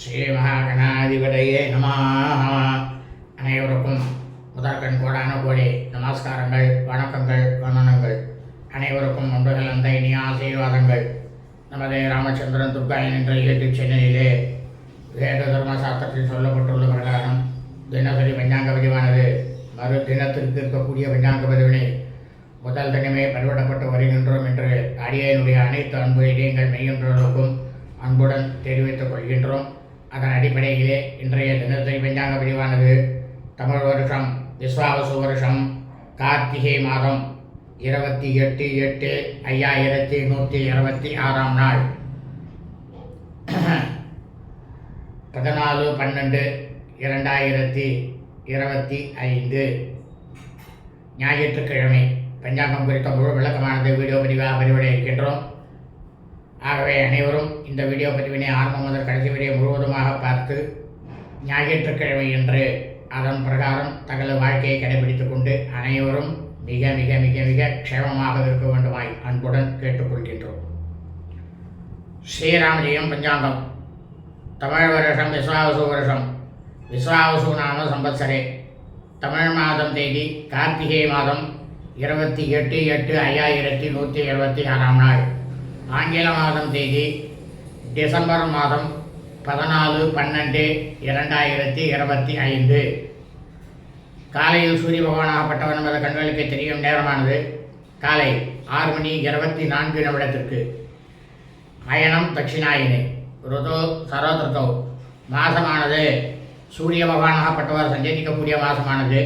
ஸ்ரீ மகாகணாதிபதியே நம. அனைவருக்கும் முதற்கண் கோடான கோடி நமஸ்காரங்கள் வணக்கங்கள் வந்தனங்கள். அனைவருக்கும் ஒன்றுகள் அந்த இனிய ஆசீர்வாதங்கள். நமது ராமச்சந்திரன் துர்காயன் என்ற யூடியூப் சென்னையிலே வேத தர்ம சாஸ்திரத்தில் சொல்லப்பட்டுள்ள பிரகாரம் தினசரி பஞ்சாங்க பதிவானது மறு தினத்திற்கு இருக்கக்கூடிய பஞ்சாங்க பதிவினை முதல் தினமே பதிவிடப்பட்டு வருகின்றோம் என்று அடியனுடைய அனைத்து அன்பு இதயங்கள் மெய்யன்றவர்களுக்கும் அன்புடன் தெரிவித்துக் கொள்கின்றோம். அதன் அடிப்படையிலே இன்றைய தினத்தை பஞ்சாங்க பிரிவானது தமிழ் வருஷம் விஸ்வாவசு வருஷம் கார்த்திகை மாதம் இருபத்தி எட்டு எட்டு ஐயாயிரத்தி நூற்றி இருபத்தி ஆறாம் நாள். பதினாலு பன்னெண்டு இரண்டாயிரத்தி இருபத்தி ஐந்து. ஞாயிற்றுக்கிழமை பஞ்சாங்கம் குறித்த முழு விளக்கமானது வீடியோ பதிவாக பதிவிட இருக்கின்றோம். ஆகவே அனைவரும் இந்த வீடியோ பதிவினை ஆரம்பம் முதல் கடைசி வீடியோ முழுவதுமாக பார்த்து ஞாயிற்றுக்கிழமை என்று அதன் பிரகாரம் தங்களது வாழ்க்கையை கடைபிடித்துக் கொண்டு அனைவரும் மிக மிக மிக மிக க்ஷேமமாக இருக்க வேண்டுமாய் அன்புடன் கேட்டுக்கொள்கின்றோம். ஸ்ரீராமஜெயம் பஞ்சாங்கம். தமிழ் வருஷம் விஸ்வாவசு வருஷம். விஸ்வாவசு நாம சம்பத்சரே. தமிழ் மாதம் தேதி கார்த்திகை மாதம் இருபத்தி எட்டு எட்டு ஐயாயிரத்தி நூற்றி எழுபத்தி ஆறாம் நாள். ஆங்கில மாதம் தேதி டிசம்பர் மாதம் பதினாலு பன்னெண்டு இரண்டாயிரத்தி இருபத்தி ஐந்து. காலையில் சூரிய பகவானாகப்பட்டவன் என்பது கண்களுக்கு தெரியும் நேரமானது. காலை ஆறு மணி இருபத்தி நான்கு நிமிடத்திற்கு. அயனம் தட்சிணாயினி. ருதோ சரோதோ மாதமானது சூரிய பகவானாகப்பட்டவர் சஞ்சரிக்கக்கூடிய மாதமானது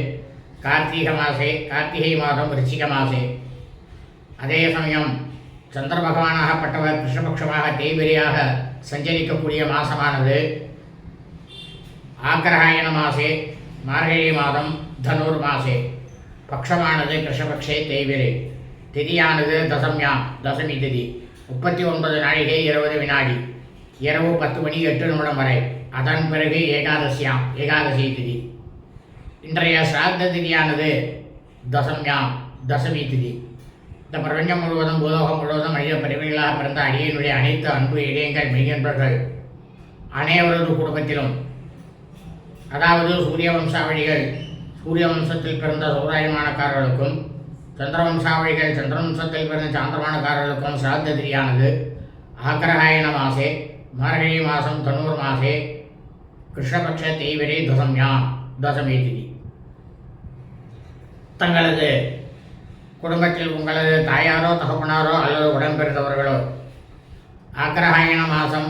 கார்த்திக மாசே கார்த்திகை மாதம் ரிச்சிக மாசே. அதே சமயம் சந்திர பகவானாகப்பட்டவர் கிருஷ்ணபக்ஷமாக தேய்பிரியாக சஞ்சரிக்கக்கூடிய மாசமானது. ஆக்கிரகாயண மாசே மார்கழி மாதம் தனுர் மாசே. பக்ஷமானது கிருஷ்ணபக்ஷே தேய்பிரை திதியானது தசம்யாம் தசமி திதி. முப்பத்தி ஒன்பது நாழிகை இருபது வினாடி. இரவு பத்து மணி எட்டு நிமிடம் வரை. அதன் பிறகு ஏகாதசியாம் ஏகாதசி திதி. இன்றைய சிராத்த திதியானது தசம்யாம் தசமி திதி. இந்த பிரபஞ்சம் முழுவதும் பூலோகம் முழுவதும் மனித பிரிவுகளாக பிறந்த அடியினுடைய அனைத்து அன்பு இதயங்கள் மெய்யன்பர்கள் அனைவரது குடும்பத்திலும். அதாவது சூரிய வம்சாவளிகள் சூரிய வம்சத்தில் பிறந்த சௌராயமானக்காரர்களுக்கும் சந்திர வம்சாவழிகள் சந்திர வம்சத்தில் பிறந்த சாந்திரமானக்காரர்களுக்கும் சிராத்த திதியானது ஆக்கிரகாயண மாசே மார்கழி மாதம் தனூர் மாசே கிருஷ்ணபக்ஷ தீவிரே தசம்யாம் தசமி திதி தங்களது குடும்பத்தில் உங்களது தாயாரோ தகப்பனாரோ அல்லது உடன்பிறந்தவர்களோ ஆக்கிரகாயண மாதம்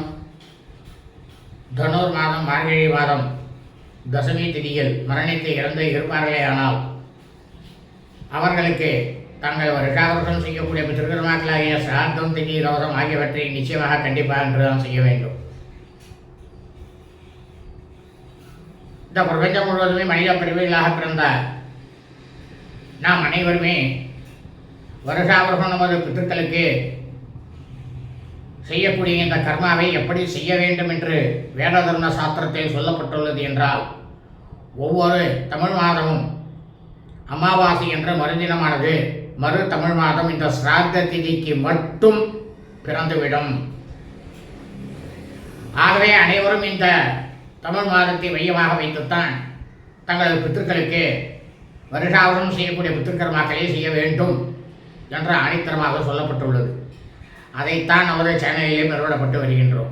தனுர் மாதம் மார்கழி மாதம் தசமி திதியில் மரணித்து இறந்து இருப்பார்களே ஆனால் அவர்களுக்கு தாங்கள் வருஷாவருஷம் செய்யக்கூடிய திருக்கர்மாக்களாகிய சிரார்த்தம் திதி ரோதம் ஆகியவற்றை நிச்சயமாக கண்டிப்பாக என்றுதான் செய்ய வேண்டும். இந்த பிரபஞ்சம் முழுவதுமே மனித பிரிவுகளாக பிறந்த நாம் அனைவருமே வருஷாவருஷம் நமது பித்தர்களுக்கு செய்யக்கூடிய இந்த கர்மாவை எப்படி செய்ய வேண்டும் என்று வேததர்ம சாஸ்திரத்தில் சொல்லப்பட்டுள்ளது என்றால் ஒவ்வொரு தமிழ் மாதமும் அமாவாசை என்ற மறுதினமானது மறு தமிழ் மாதம் இந்த சிராத்த திதிக்கு மட்டும் பிறந்துவிடும். ஆகவே அனைவரும் இந்த தமிழ் மாதத்தை மையமாக வைத்துத்தான் தங்களது பித்திருக்களுக்கு வருஷாவரம் செய்யக்கூடிய பித்திருக்கர்மாக்களை செய்ய வேண்டும். என்ற ஆணித்தரமாக சொல்லப்பட்டுள்ளது. அதைத்தான் நமது சேனலிலே பெறவிடப்பட்டு வருகின்றோம்.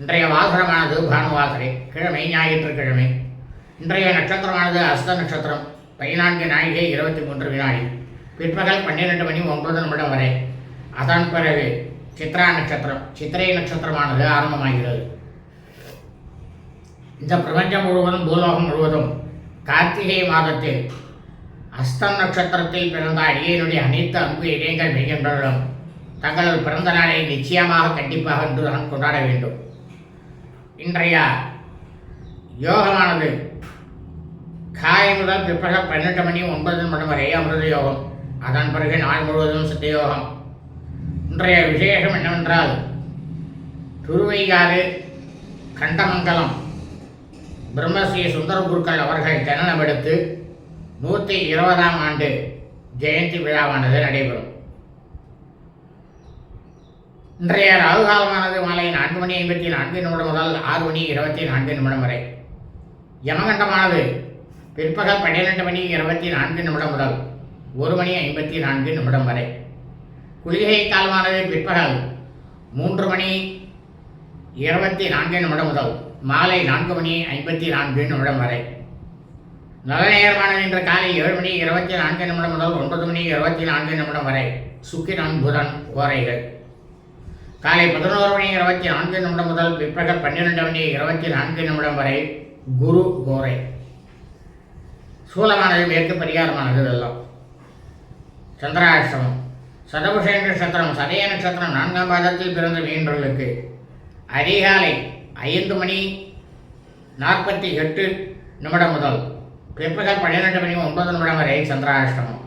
இன்றைய வாசனமானது பானுவாசரே கிழமை ஞாயிற்றுக்கிழமை. இன்றைய நட்சத்திரமானது அஸ்த நட்சத்திரம் பதினான்கு நாழிகை இருபத்தி மூன்று வினாடி. பிற்பகல் பன்னிரெண்டு மணி ஒன்பது நிமிடம் வரை. அதன் பிறகு சித்ரா நட்சத்திரம் சித்திரை நட்சத்திரமானது ஆரம்பமாகிறது. இந்த பிரபஞ்சம் முழுவதும் பூலோகம் முழுவதும் கார்த்திகை மாதத்தில் அஸ்தம் நட்சத்திரத்தில் பிறந்த அடியனுடைய அனைத்து அன்பு இடையங்கள் மிகின்றனும் தங்களது பிறந்த நாளை நிச்சயமாக கண்டிப்பாக என்று நான் கொண்டாட வேண்டும். இன்றைய யோகமானது காலை முதல் பிற்பகல் பன்னெண்டு மணி ஒன்பது மணி வரை அமிர்த யோகம். அதன் பிறகு நாள் முழுவதும் சித்தயோகம் இன்றைய விசேஷம் என்னவென்றால் திருவையாறு கண்டமங்கலம் பிரம்மஸ்ரீ சுந்தர குருக்கள் அவர்கள் ஜனனமெடுத்து நூற்றி இருபதாம் ஆண்டு ஜெயந்தி விழாவானது நடைபெறும். இன்றைய ராகு காலமானது மாலை நான்கு மணி ஐம்பத்தி நான்கு நிமிடம் முதல் ஆறு மணி இருபத்தி நான்கு நிமிடம் வரை. யமகண்டமானது பிற்பகல் பன்னிரெண்டு மணி இருபத்தி நான்கு நிமிடம் முதல் ஒரு மணி ஐம்பத்தி நான்கு நிமிடம் வரை. குளிகை காலமானது பிற்பகல் மூன்று மணி இருபத்தி நான்கு நிமிடம் முதல் மாலை நான்கு மணி ஐம்பத்தி நான்கு நிமிடம் வரை. நல்ல நேரமானது இன்று காலை ஏழு மணி இருபத்தி நான்கு நிமிடம் முதல் ஒன்பது மணி இருபத்தி நான்கு நிமிடம் வரை சுக்கிரன் புதன் கோரைகள். காலை பதினோரு மணி இருபத்தி நான்கு நிமிடம் முதல் பிற்பகல் பன்னிரெண்டு மணி இருபத்தி நான்கு நிமிடம் வரை குரு கோரை. சூலமானது மேற்கு பரிகாரமானது வெள்ளம் சந்திராஷ்டமம். சதபுஷ நட்சத்திரம் சதய நட்சத்திரம் நான்காம் பாதத்தில் பிறந்த மீன்களுக்கு அதிகாலை ஐந்து மணி நாற்பத்தி எட்டு நிமிடம் முதல் பிற்பகல் பன்னிரெண்டு மணி ஒன்பது நிமிடம் வரை சந்திராஷ்டமம்.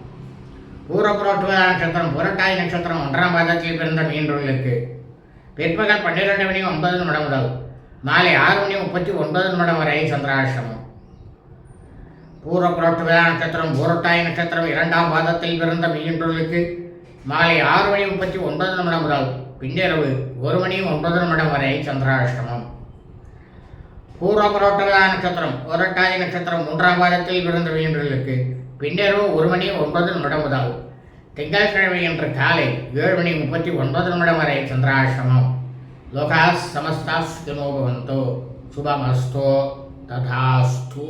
பூரப்புரோட்டுவதா நட்சத்திரம் புரட்டாய் நட்சத்திரம் ஒன்றாம் பாதத்தில் பிறந்த மீன்களுக்கு பிற்பகல் பன்னிரெண்டு மணி ஒன்பது நிமிடம் முதல் மாலை ஆறு மணி முப்பத்தி ஒன்பது நிமிடம் வரை சந்திராஷ்டமம். பூர்வ புரோட்டுவதா நட்சத்திரம் பூரட்டாய் நட்சத்திரம் இரண்டாம் பாதத்தில் பிறந்த மீன்களுக்கு மாலை ஆறு மணி முப்பத்தி ஒன்பது நிமிடம் முதல் பின்னிரவு ஒரு மணி ஒன்பது நிமிடம் வரை சந்திராஷ்டமம். பூர்வ நட்சத்திரம் புரட்டாதி நட்சத்திரம் மூன்றாம் பாதத்தில் பிறந்த மீன்பர்களுக்கு பின்னிரவு ஒரு மணி ஒன்பது நிமிடம் திங்கட்கிழமை என்று காலை ஏழு மணி முப்பத்தி ஒன்பது நிமிடம் வரை சந்திராசிரமம். லோகா சமஸ்தாஸ் பவந்தோ சுபமஸ்தோ. ததாஸ்தூ.